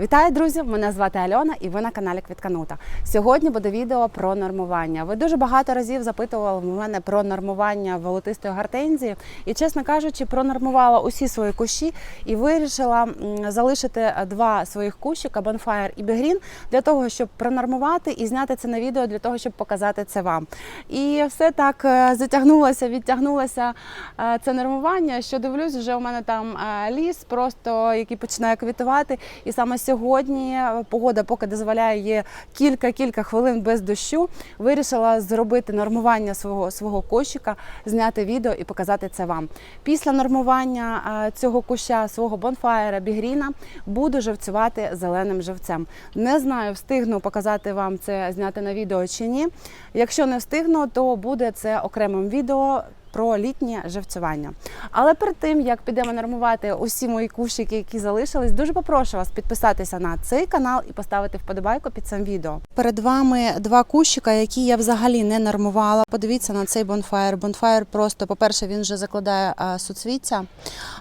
Вітаю, друзі! Мене звати Альона, і ви на каналі Квітканута. Сьогодні буде відео про нормування. Ви дуже багато разів запитували в мене про нормування волотистої гортензії, і, чесно кажучи, пронормувала усі свої кущі і вирішила залишити два своїх кущика Bonfire і Big для того, щоб пронормувати і зняти це на відео для того, щоб показати це вам. І все так е, затягнулося, відтягнулося е, це нормування. Що дивлюсь, вже у мене там е, ліс, просто який починає квітувати. І саме сьогодні погода поки дозволяє є кілька-кілька хвилин без дощу. Вирішила зробити нормування свого свого кущика, зняти відео і показати це вам. Після нормування цього куща, свого бонфаєра бігріна, буду живцювати зеленим живцем. Не знаю, встигну показати вам це зняти на відео чи ні. Якщо не встигну, то буде це окремим відео. Про літнє живцювання. Але перед тим як підемо нормувати усі мої кущики, які залишились, дуже попрошу вас підписатися на цей канал і поставити вподобайку під цим відео. Перед вами два кущика, які я взагалі не нормувала. Подивіться на цей бонфаєр. Бонфаєр просто, по-перше, він вже закладає суцвіття.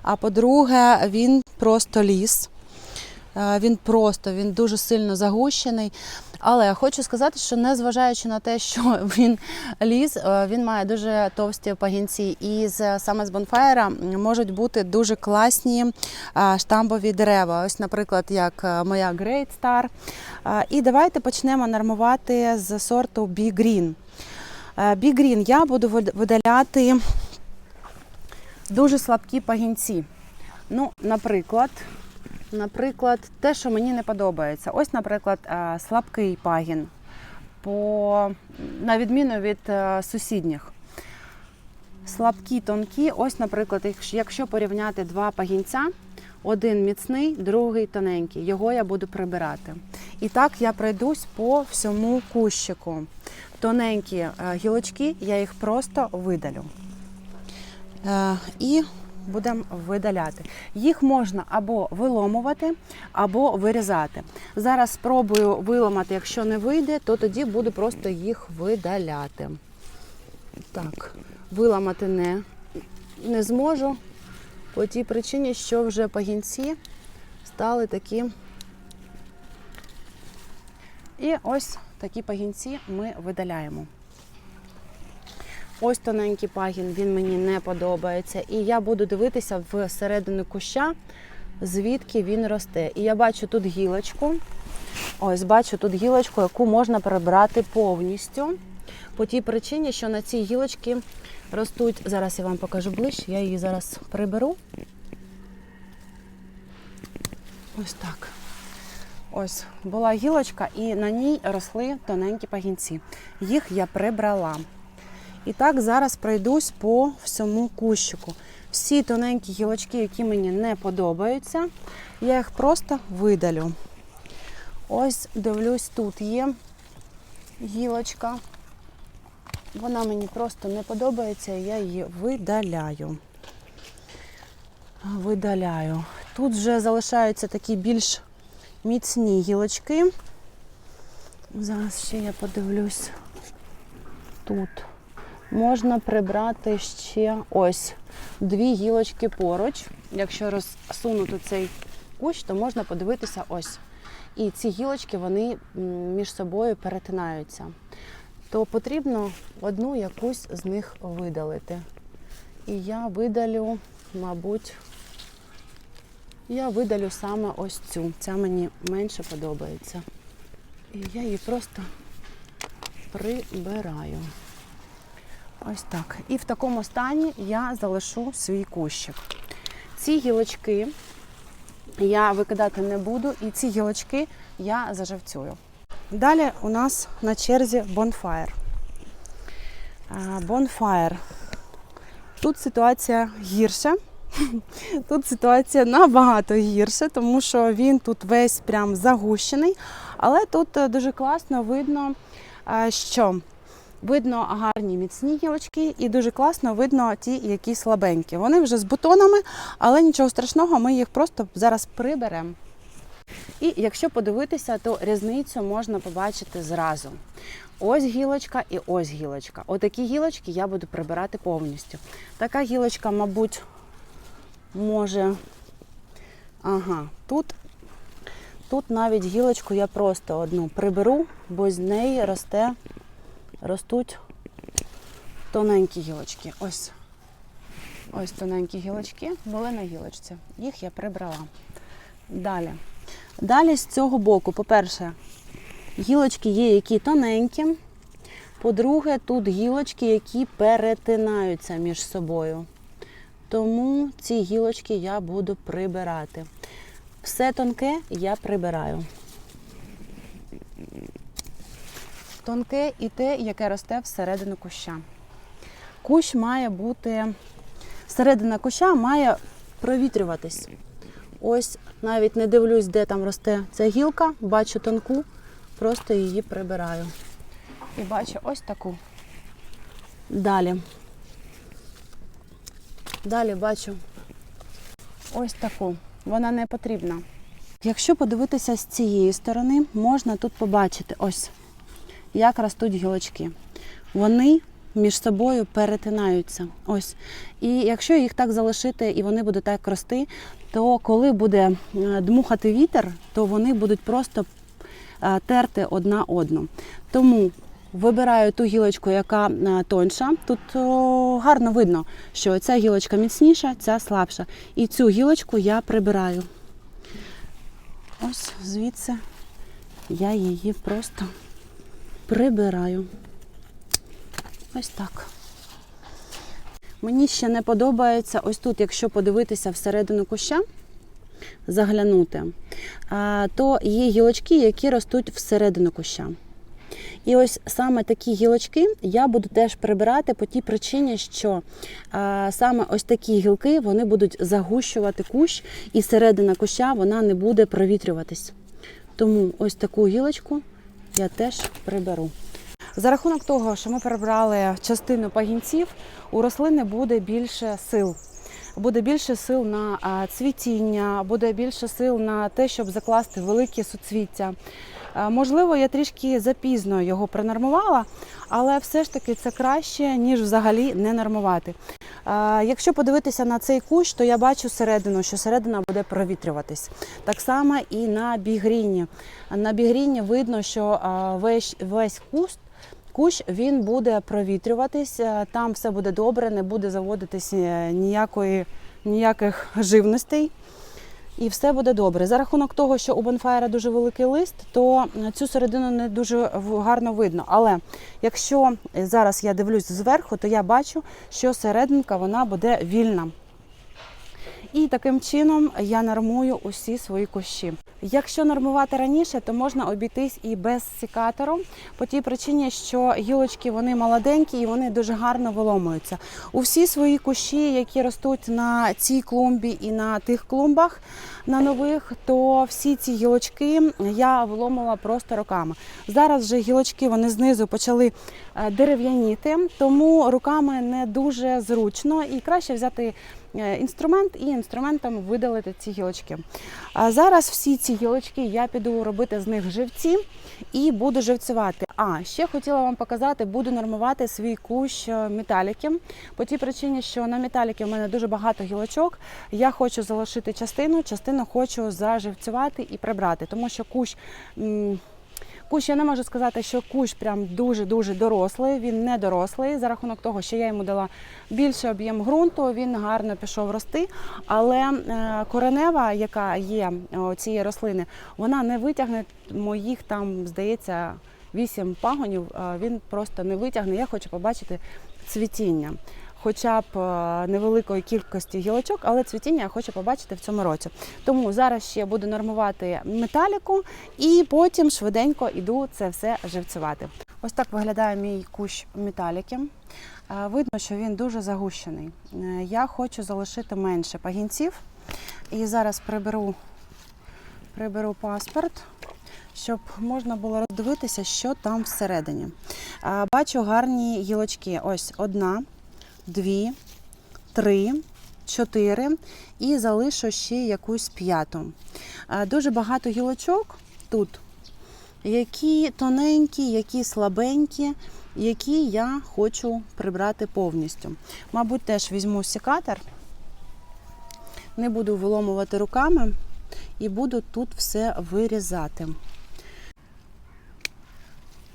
А по-друге, він просто ліс. Е, Він просто він дуже сильно загущений. Але я хочу сказати, що незважаючи на те, що він ліс, е, він має дуже товсті пагінці. І з, саме з бонфаєра можуть бути дуже класні е, штамбові дерева. Ось, наприклад, як моя Great Star. І давайте почнемо нормувати з сорту Big Green. Big Green я буду видаляти дуже слабкі пагінці. Ну, наприклад, Наприклад, те, що мені не подобається. Ось, наприклад, е, слабкий пагін, по, на відміну від е, сусідніх. Слабкі, тонкі. Ось, наприклад, якщо- порівняти два пагінця, один міцний, другий тоненький. Його я буду прибирати. І так я пройдусь по всьому кущику. Тоненькі е, гілочки, я їх просто видалю. І будемо видаляти. Їх можна або виломувати, або вирізати. Зараз спробую виламати, якщо не вийде, то тоді буду просто їх видаляти. Так, виламати не, не зможу по тій причині, що вже пагінці стали такі. І ось такі пагінці ми видаляємо. Ось тоненький пагін, він мені не подобається. І я буду дивитися всередину куща, звідки він росте. І я бачу тут гілочку. Ось бачу тут гілочку, яку можна прибрати повністю. По тій причині, що на цій гілочці ростуть. Зараз я вам покажу ближче, я її зараз приберу. Ось так. Ось була гілочка, і на ній росли тоненькі пагінці. Їх я прибрала. І так зараз пройдусь по всьому кущику. Всі тоненькі гілочки, які мені не подобаються, я їх просто видалю. Ось дивлюсь, тут є гілочка. Вона мені просто не подобається, я її видаляю. Видаляю. Тут вже залишаються такі більш міцні гілочки. Зараз ще я подивлюсь тут можна прибрати ще ось дві гілочки поруч. Якщо розсунути цей кущ, то можна подивитися ось. І ці гілочки вони між собою перетинаються. То потрібно одну якусь з них видалити. І я видалю, мабуть, я видалю саме ось цю. Ця мені менше подобається. І я її просто прибираю. Ось так. І в такому стані я залишу свій кущик. Ці гілочки я викидати не буду, і ці гілочки я зажавцюю. Далі у нас на черзі бонфаєр. Бонфаєр. Тут ситуація гірша. Тут ситуація набагато гірша, тому що він тут весь прям загущений. Але тут е, дуже класно видно, е, що видно гарні міцні гілочки, і дуже класно видно ті, які слабенькі. Вони вже з бутонами, але нічого страшного, ми їх просто зараз приберемо. І якщо подивитися, то різницю можна побачити зразу. Ось гілочка і ось гілочка. Отакі гілочки я буду прибирати повністю. Така гілочка, мабуть, може. Ага, тут тут навіть гілочку я просто одну приберу, бо з неї росте, ростуть тоненькі гілочки. Ось. Ось тоненькі гілочки були на гілочці. Їх я прибрала. Далі. Далі з цього боку, по-перше, гілочки є, які тоненькі. По-друге, тут гілочки, які перетинаються між собою. Тому ці гілочки я буду прибирати. Все тонке я прибираю. Тонке і те, яке росте всередину куща. Кущ має бути, середина куща має провітрюватись. Ось навіть не дивлюсь, де там росте ця гілка, бачу тонку, просто її прибираю. І бачу ось таку. Далі. Далі бачу ось таку. Вона не потрібна. Якщо подивитися з цієї сторони, можна тут побачити ось, як ростуть гілочки. Вони між собою перетинаються. Ось. І якщо їх так залишити і вони будуть так рости, то коли буде е, дмухати вітер, то вони будуть просто е, терти одна одну. Тому вибираю ту гілочку, яка е, тонша. Тут гарно видно, що ця гілочка міцніша, ця слабша. І цю гілочку я прибираю. Ось звідси я її просто прибираю. Ось так. Мені ще не подобається ось тут, якщо подивитися всередину куща, заглянути, то є гілочки, які ростуть всередину куща. І ось саме такі гілочки я буду теж прибирати по тій причині, що а, саме ось такі гілки вони будуть загущувати кущ, і середина куща вона не буде провітрюватись. Тому ось таку гілочку я теж приберу. За рахунок того, що ми прибрали частину пагінців, у рослини буде більше сил. Буде більше сил на цвітіння, буде більше сил на те, щоб закласти великі суцвіття. Е, Можливо, я трішки запізно його пронормувала, але все ж таки це краще, ніж взагалі не нормувати. Е, Якщо подивитися на цей кущ, то я бачу середину, що середина буде провітрюватись. Так само і на бігріні. На бігріні видно, що е, весь, весь куст. Кущ він буде провітрюватись, там все буде добре, не буде заводитись ніякої, ніяких живностей. І все буде добре. За рахунок того, що у бонфаєра дуже великий лист, то цю середину не дуже гарно видно. Але якщо зараз я дивлюсь зверху, то я бачу, що серединка вона буде вільна. І таким чином я нормую усі свої кущі. Якщо нормувати раніше, то можна обійтись і без секатору, по тій причині, що гілочки вони молоденькі і вони дуже гарно виломуються. У всі свої кущі, які ростуть на цій клумбі і на тих клумбах на нових, то всі ці гілочки я виломила просто руками. Зараз вже гілочки вони знизу почали е, дерев'яніти, тому руками не дуже зручно і краще взяти інструмент і інструментом видалити ці гілочки. А зараз всі ці гілочки я піду робити з них живці і буду живцювати. А ще хотіла вам показати, буду нормувати свій кущ е, металіки. По тій причині, що на металіки в мене дуже багато гілочок. Я хочу залишити частину, частину хочу заживцювати і прибрати, тому що кущ. Кущ я не можу сказати, що кущ прям дуже-дуже дорослий. Він не дорослий за рахунок того, що я йому дала більший об'єм ґрунту, він гарно пішов рости. Але е, коренева, яка є у цієї рослини, вона не витягне моїх там, здається, вісім пагонів. е, Він просто не витягне. Я хочу побачити цвітіння. Хоча б е, невеликої кількості гілочок, але цвітіння я хочу побачити в цьому році. Тому зараз ще буду нормувати металіку і потім швиденько іду це все живцювати. Ось так виглядає мій кущ металіки. Е, Видно, що він дуже загущений. Е, Я хочу залишити менше пагінців. І зараз приберу, приберу паспорт, щоб можна було роздивитися, що там всередині. Бачу гарні гілочки. Ось одна, дві, три, чотири і залишу ще якусь п'яту. Е, Дуже багато гілочок тут, які тоненькі, які слабенькі, які я хочу прибрати повністю. Мабуть, теж візьму секатор, не буду виломувати руками, і буду тут все вирізати.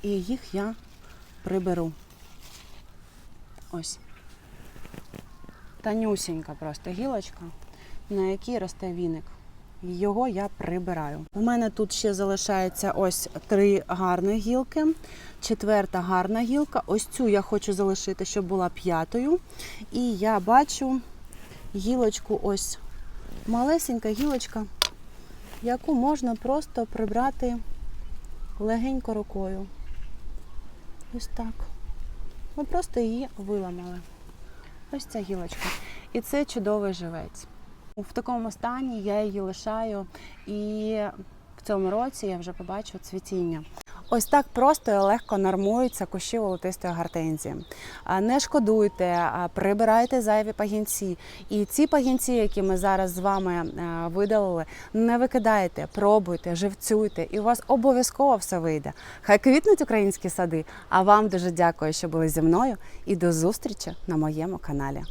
І їх я приберу. Ось. Танюсінька просто гілочка, на якій росте віник. Його я прибираю. У мене тут ще залишається ось три гарні гілки. Четверта гарна гілка. Ось цю я хочу залишити, щоб була п'ятою. І я бачу гілочку, ось малесенька гілочка, яку можна просто прибрати легенько рукою. Ось так. Ми просто її виламали. Ось ця гілочка. І це чудовий живець. В такому стані я її лишаю, і в цьому році я вже побачу цвітіння. Ось так просто і легко нормуються кущі волотистої гортензії. Не шкодуйте, прибирайте зайві пагінці. І ці пагінці, які ми зараз з вами видалили, не викидайте, пробуйте, живцюйте, і у вас обов'язково все вийде. Хай квітнуть українські сади. А вам дуже дякую, що були зі мною, і до зустрічі на моєму каналі.